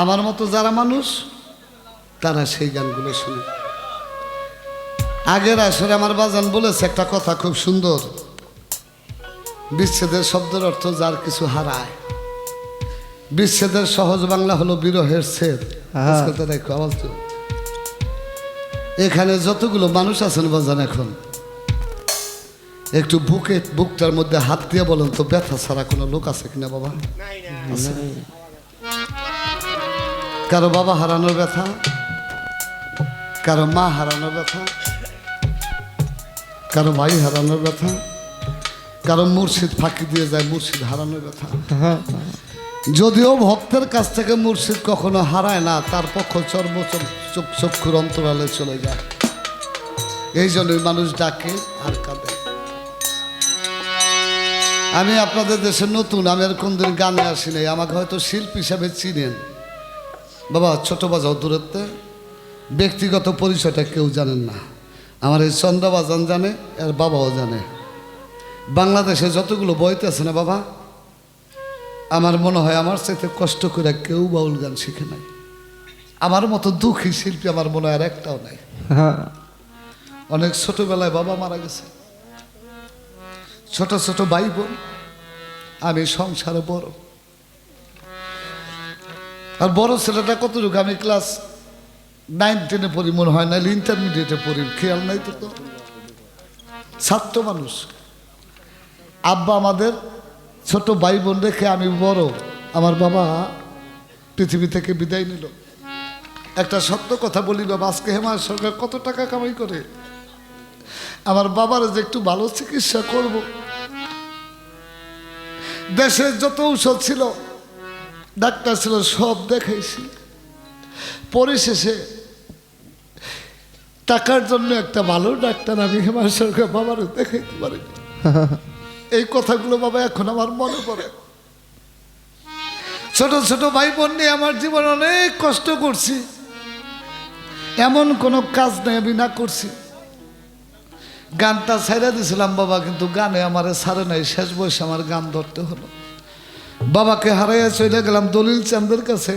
আমার মতো যারা মানুষ তারা সেই গানগুলো শুনে। আগের আসরে আমার বাজান বলেছে একটা কথা খুব সুন্দর। বিচ্ছেদের শব্দের অর্থ যার কিছু হারায়। বিচ্ছেদের সহজ বাংলা হলো বিরহের ছেদ। হ্যাঁ। দেখো আওয়াজ এখানে যতগুলো মানুষ আছেন বাজান এখন একটু বুকে বুকটার মধ্যে হাত দিয়ে বলেন তো ব্যথা ছাড়া কোনো লোক আছে কিনা বাবা? আছে? কারও বাবা হারানোর ব্যথা, কারও মা হারানোর ব্যথা, কারও ভাই হারানোর ব্যথা, কারও মুর্শিদ ফাঁকি দিয়ে যায়, মুর্শিদ হারানোর ব্যথা। যদিও ভক্তের কাছ থেকে মুর্শিদ কখনো হারায় না, তার পক্ষ চর্ম চক- চক- চক্ষুর অন্তরালে চলে যায়। এই জন্যই মানুষ ডাকে আর কাঁদে। আমি আপনাদের দেশে নতুন, আমি আর কোনদিন গানে আসি নাই আমাকে হয়তো শিল্পী হিসাবে চিনেন। বাবা ছোট বাজাও দূরত্বে। ব্যক্তিগত পরিচয়টা কেউ জানেন না। আমার এই চন্দ্রবাজান জানে আর বাবাও জানে। বাংলাদেশে যতগুলো বইতে আছে না বাবা আমার মনে হয় আমার চাইতে কষ্ট করে কেউ বাউল গান শিখে নাই। আমার মতো দুঃখী শিল্পী আমার মনে হয় আর একটাও নাই। হ্যাঁ অনেক ছোটবেলায় বাবা মারা গেছে। ছোট ছোট ভাই বোন আমি সংসারে বড়। আর বড় ছেলেটা কতটুকু আমি ক্লাস নাইন টেনে পড়ি, মনে হয় না ইন্টারমিডিয়েটে পড়ি, খেয়াল নাই তো তো। ছাত্র মানুষ। আব্বা আমাদের ছোট ভাই বোন রেখে আমি বড়। আমার বাবা পৃথিবী থেকে বিদায় নিল। একটা সত্য কথা বলি বাবা, আজকে হেমায় সরকার কত টাকা কামাই করে? আমার বাবার যে একটু ভালো চিকিৎসা করব। দেশের যত ঔষধ ছিল ডাক্তার ছিল সব দেখাইছি। পরিশেষে টাকার জন্য একটা ভালো ডাক্তার আমি হেমায় সরকার বাবার দেখাইতে পারি এই কথাগুলো বাবা এখন আমার মনে পড়ে। ছোট ছোট ভাই বোন নিয়ে আমার জীবন অনেক কষ্ট করছি। এমন কোনো কাজ নেই আমি না করছি। গানটা ছাইরা দিছিলাম বাবা কিন্তু গানে আমার ছাড়ে নাই। শেষ বয়সে আমার গান ধরতে হলো। বাবাকে হারাইয়া চলে গেলাম দলিল চাঁদের কাছে।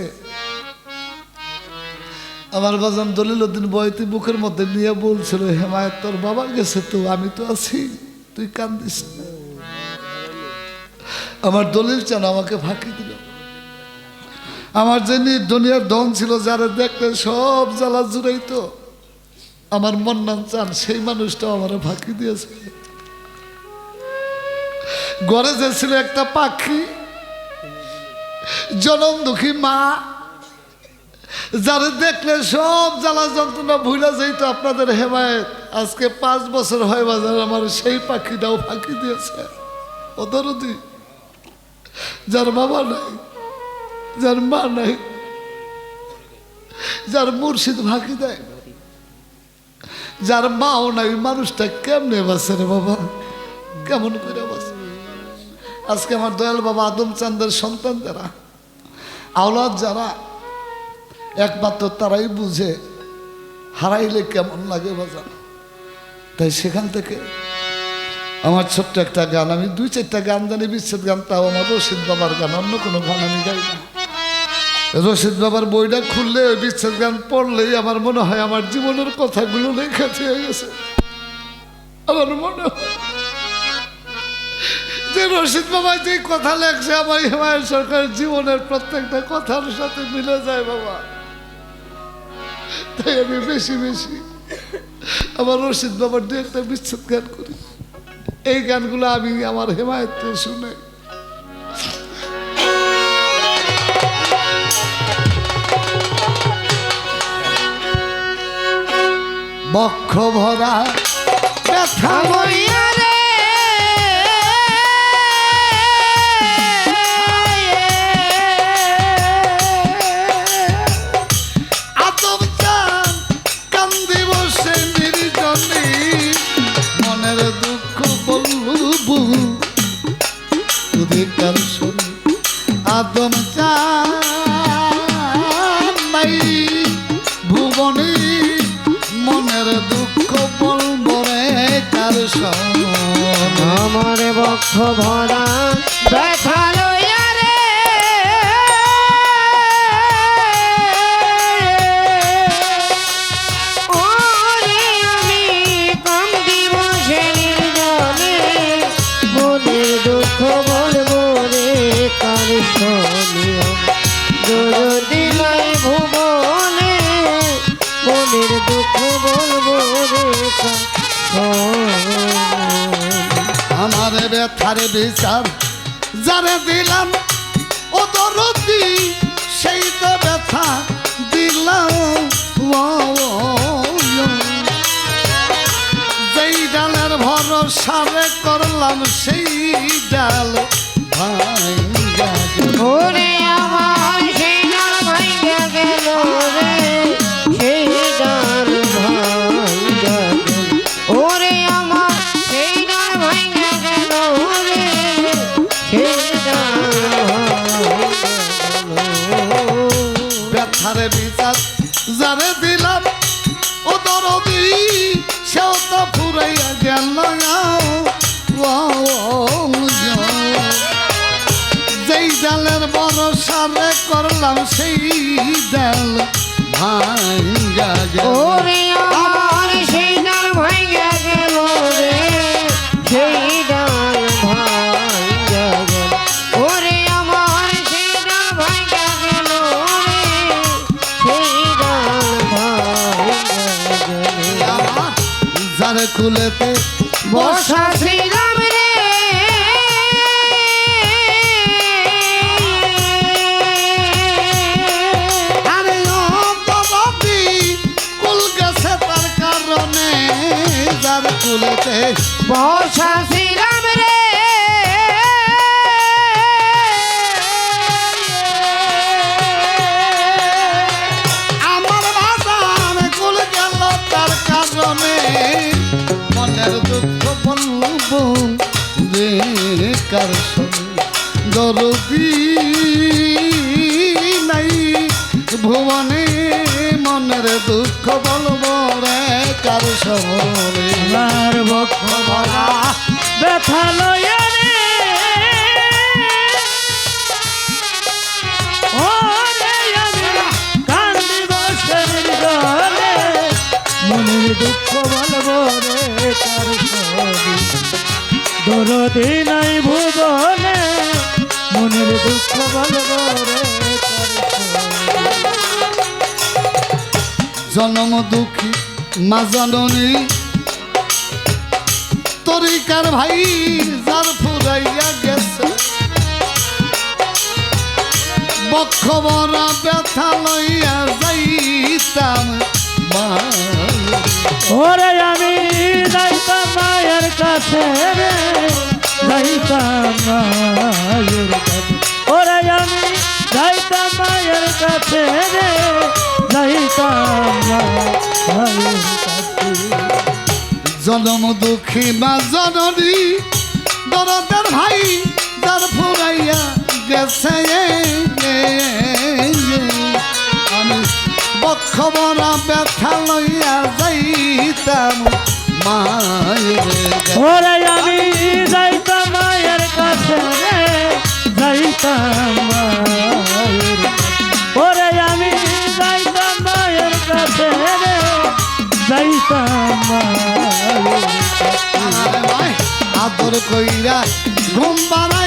আমার বাজান দলিল উদ্দিন বয়তি বুকের মধ্যে নিয়ে বলছিল হেমায়ত তোর বাবা গেছে তো, আমি তো আছি, তুই কান্দিস না। আমার দলিল চান আমাকে ফাঁকি দিল। আমার যে দুনিয়ার ধন ছিল, যারা দেখলে সব জ্বালা জুড়াইতো, আমার মন্নান চান সেই মানুষটাও আমার ফাঁকি দিয়েছে। ঘরে যে ছিল একটা পাখি জনম দুঃখী মা। যারা দেখলে সব জ্বালা যন্ত্রণা ভুলে যাইতো আপনাদের হেমায়ত আজকে পাঁচ বছর হয় বাজার আমার সেই পাখিটাও ফাঁকি দিয়েছে। ওদেরও যার বাবা নাই, যার মা নাই, যার মুর্শিদ ফাঁকি দেয় যার মাও নাই, মানুষটা কেমনে বাঁচে রে বাবা? কেমন করে বাঁচে? আজকে আমার দয়াল বাবা আদম চান্দের সন্তান যারা আওলাদ যারা, একমাত্র তারাই বুঝে হারাইলে কেমন লাগে বাজার তাই সেখান থেকে আমার ছোট্ট একটা গান, আমি দুই চারটা গান জানি, বিচ্ছেদ গান, তাও আমার রশিদ বাবার গান, অন্য কোনো গান আমি গাই না। রশিদ বাবার বইটা খুললে ওই বিচ্ছেদ গান পড়লেই আমার মনে হয় আমার জীবনের কথাগুলো লেখা হয়ে গেছে। আমার মনে হয় যে রশিদ বাবা যে কথা লেখছে, আমার হিমায়ত সরকার জীবনের প্রত্যেকটা কথার সাথে মিলে যায় বাবা। তাই আমি বেশি বেশি আমার রশিদ বাবার দু একটা বিচ্ছেদ গান করি। এই গানগুলো আমি আমার হেমায়ত শুনে বক্ষ ভরা ব্যথা ভুবনে মনের দুঃখ বলব রে তার আমার বক্ষ ভরা ব্যথা ব্যথার বিচার যারে দিলাম, ও দরদি, সেই তো ব্যথা দিলাম। যেই ডালের ভরসারে করলাম সেই ডাল ভরসারে করলাম সেই ডাল ভাঙ্গা গেল। আমার সেই ডাল ভাঙ্গা গেল রে সেই ডাল ভাঙ্গা গেল। ওরে আমার সেই ডাল ভাঙ্গা গেল রে সেই ডাল ভাঙ্গা গেল। যার কুলেতে বসা ছিলাম বসা ছিলাম রে। আমার বাজার কুল গেল তার কারণে মনের দুঃখ বলব রে কার নাই। ভুবনে মনের দুঃখ বলব কার সঙ্গে আমার বক্ষ ভরা ব্যথা লয়া মনের দুঃখ বলব রে তার সবই দরদি নাই জনম দুঃখী মা জননী তরিকার ভাই যার ফুরাইয়া গেছে? বক্ষ বরা ব্যথা লইয়া যাইতাম ওরে আমি যাইতাম মায়ের কাছে রে, যাইতাম মায়ের কাছে। ওরে আমি যাইতাম মায়ের কাছে রে, যাইতাম জনম দুঃখী মা জননী, দরদের ভাই যার ফুরাইয়া গেছে আমি বক্ষ বরা ব্যথা লইয়া যাইতাম মায়ের আমি যাইতাম মায়ের কাছে যাইতাম কইরা ঘুম বাড়াই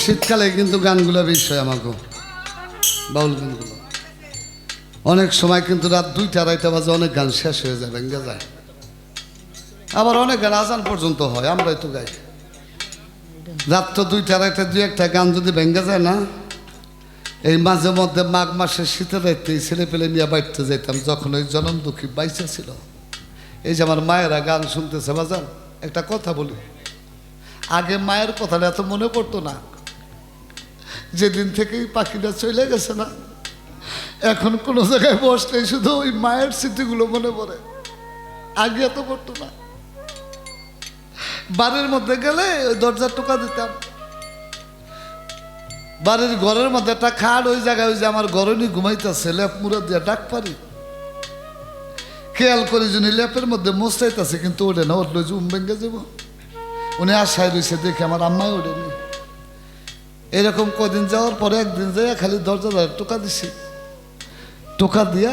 শীতকালে কিন্তু গানগুলো বিষয় আমাকে। বাউল গানগুলো। অনেক সময় কিন্তু রাত দুইটা, আড়াইটা বাজে অনেক গান শেষ হয়ে যায়, ভেঙে যায়। আবার অনেক গান আজান পর্যন্ত হয়, আমরাই তো গাই। রাত তো দুইটা, আড়াইটা, দুই একটা গান যদি ভেঙে যায় না এই মাঝে মধ্যে মাঘ মাসে শীতের রাইতে ছেলে পেলে নিয়ে বাড়তে যাইতাম, যখন ওই জনম দুঃখী বাইচা ছিল। এই যে আমার মায়েরা গান শুনতেছে, বাজান, একটা কথা বলি। আগে মায়ের কথাটা এত মনে পড়তো না। যেদিন থেকেই পাখিটা চলে গেছে না, এখন কোনো জায়গায় বসলে শুধু ওই মায়ের স্মৃতিগুলো মনে পড়ে। আগে এত পড়তো না। বাড়ির মধ্যে গেলে ওই দরজার টোকা দিতাম। বাড়ির ঘরের মধ্যে একটা খাট, ওই জায়গায় ওই যে আমার গরমই ঘুমাইতেছে, লেপ মুড়া দিয়ে ডাক পারি। খেয়াল করে যিনি লেপের মধ্যে মোস্তাইতেছে কিন্তু ওঠে না উঠল যে উম ভেঙে যাব। উনি আশায় রয়েছে দেখে আমার আম্মাই ওঠেনি। এরকম কদিন যাওয়ার পরে একদিন যাইয়া খালি দরজা ধরে টোকা দিছি। টোকা দিয়া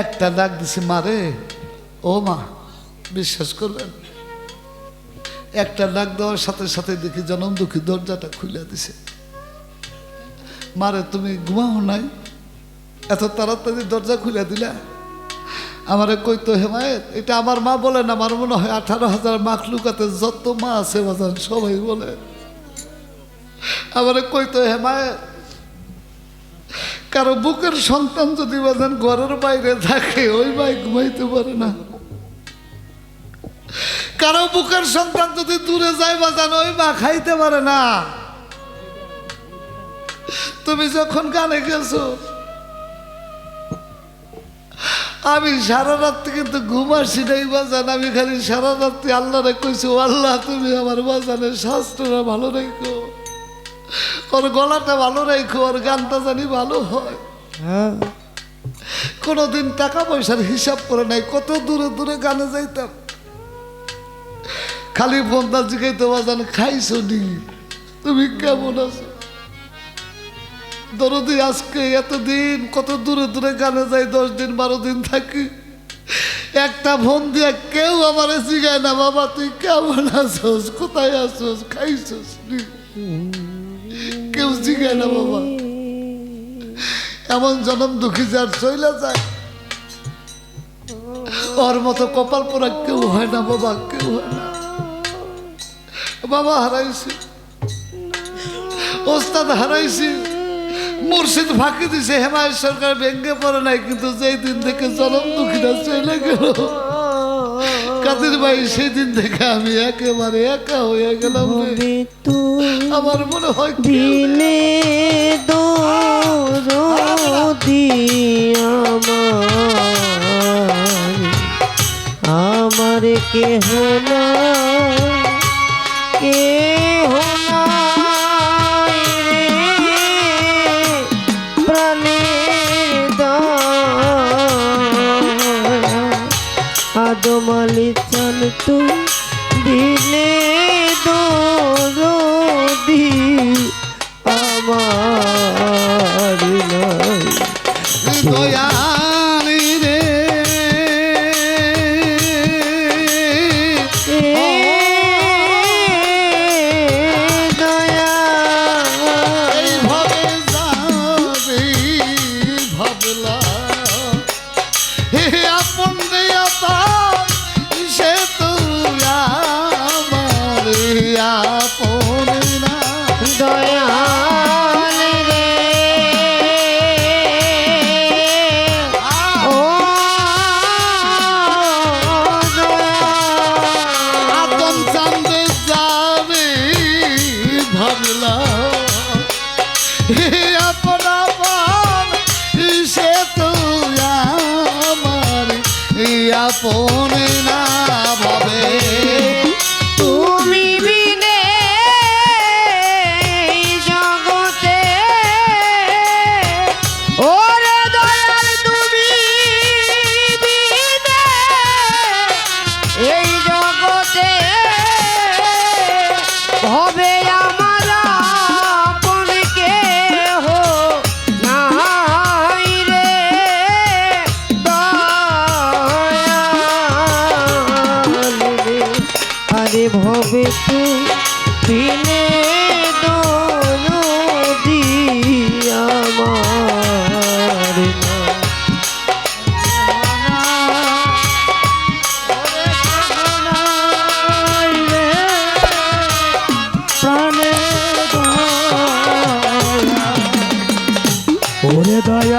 একটা ডাক দিছি মারে ও মা, বিশ্বাস করবেন একটা ডাক দেওয়ার সাথে সাথে দেখি জনম দুঃখী দরজাটা খুলে দিছে। মারে, তুমি ঘুমাও নাই। এত তাড়াতাড়ি দরজা খুলে দিলা। আমারে কইতো, হেমায়েত, এটা আমার মা বলে না, আমার মনে হয় আঠারো হাজার মাখলুকাতে যত মা আছে বাজান, সবাই বলে। আমারে কইতো, হেমায়েত, কারও বুকের সন্তান যদি বাজান ঘরের বাইরে থাকে, ওই ভাই ঘুমাইতে পারে না। কারও বুকের সন্তান যদি দূরে যায় বাজান, ওই মা খাইতে পারে না। তুমি যখন গানে গেছো আমি সারা রাত্রি কিন্তু ঘুম আসি নাই বাজান আমি খালি সারা রাত্রি আল্লাহরে কইছি "ও আল্লাহ তুমি আমার বাজানের শাস্ত্রটা ভালো রেখো। ওর গলাটা ভালো রেখো ওর গানটা জানি ভালো হয়। হ্যাঁ। কোনোদিন টাকা পয়সার হিসাব করে নাই কত দূরে দূরে গানে যাইতাম। খালি ফোনটা জিগাইতে বাজান খাইছো নি তুমি কেমন আছো? দরদি, আজকে এতদিন কত দূরে দূরে গানে যাই, দশ দিন বারো দিন থাকি। একটা ফোন দিয়ে কেউ আমার জিগায় না, বাবা, তুই কেমন আছোস, কোথায় আছোস, খাইছোস? কেউ জিগায় না, বাবা। এমন জনম দুঃখী যার চইলা যায়। ওর মতো কপাল পোড়া কেউ হয় না, বাবা, কেউ হয় না। বাবা, হারাইছি। ওস্তাদ, হারাইছি। মুর্শিদ ফাঁকি দিছে হেমায় সরকার ভেঙ্গে পড়ে নাই কিন্তু যেই দিন থেকে জনম দুঃখীরা চলে গেল কাদের ভাই সেই দিন থেকে আমি একেবারে একা হয়ে গেলাম। আমার মনে হয়। দিনে আমার আমার কেহ না কেহ চান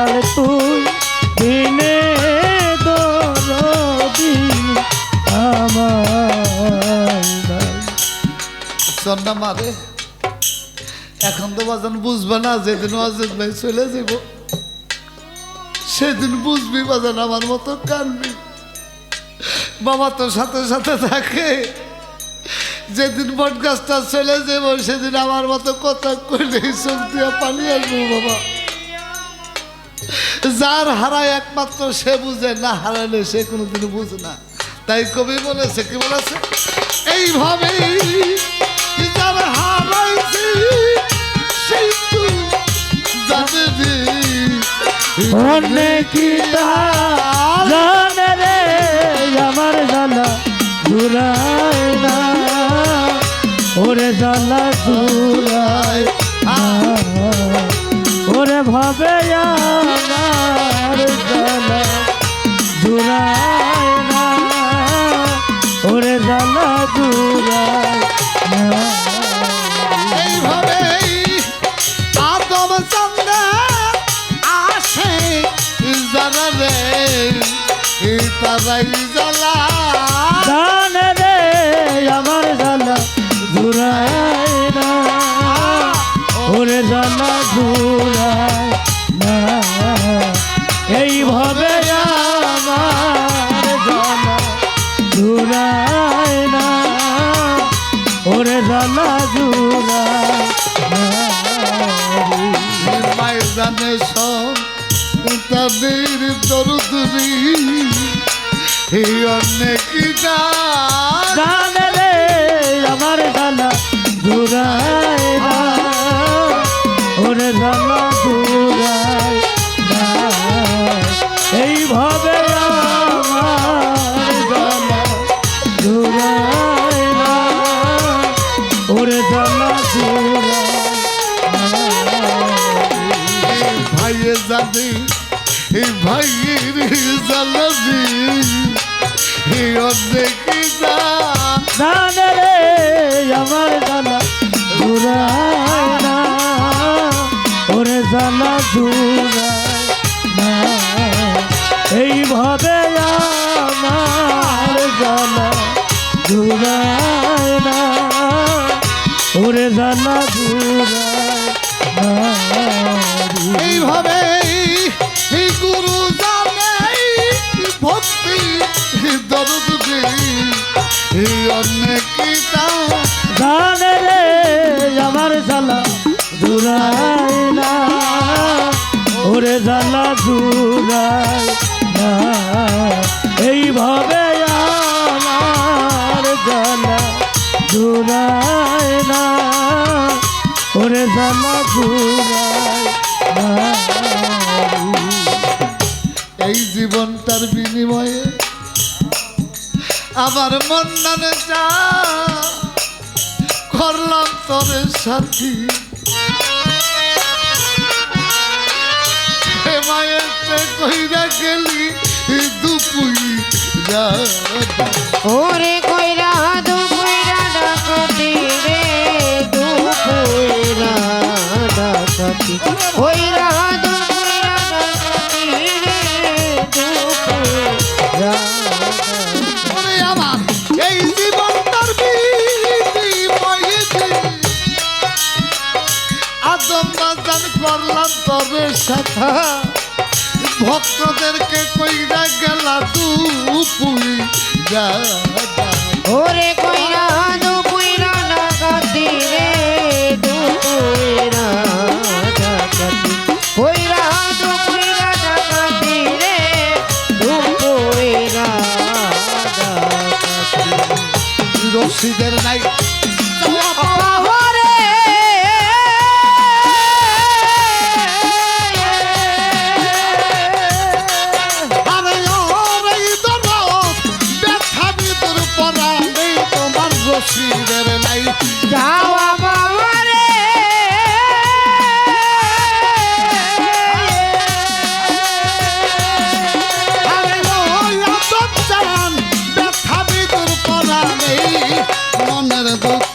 দয়াল তুই দিনে দরদি আমার সন্না মারে এখন তো বাজন বুঝবে না যেদিন অজিত ভাই চলে যাব, সেদিন বুঝবি বাজান আমার মতো কান্দবি বাবা তোর সাথে সাথে থাকে, যেদিন বট গাছটা চলে যাব, সেদিন আমার মতো কথা কইলে চোখ দিয়ে পানি আসব বাবা যার হারায় একমাত্র সে বুঝে, না হারালে সে কোনোদিন বুঝে না। তাই কবি বলেছে, কি বলেছে? এইভাবেই যার সেই জানে জানে আমার জ্বালা জুড়ায় না। ওরে জ্বালা জুড়ায় না। ভাবে আমার জ্বালা জুড়ায় না। ওরে জ্বালা জুড়ায় না। এইভাবেই আদম চন্দ্র আসে যারা রে তারাই ভাইয়ে এই ভাইয়ের জ্বালাবি এই অনেক জানে রে, আমার জ্বালা ঘুরায় না। ওরে জ্বালা ঘুরায় না। এইভাবে আমার জ্বালা ঘুরায় না। ওরে জ্বালা ঘুরায় না। দরদি এই অনেক জানে রে আমার জ্বালা ঘুরায় না। ওরে জ্বালা না। এইভাবে আমার জ্বালা ঘুরায় না। ওরে জ্বালা না। এই জীবনটার বিনিময়ে আমার মন নামে করলাম তবে সাথী। গেলি দুপুই ওরে কইরা দু তবে সাথা ভক্তদেরকে কইরা গেলা দুপুই যা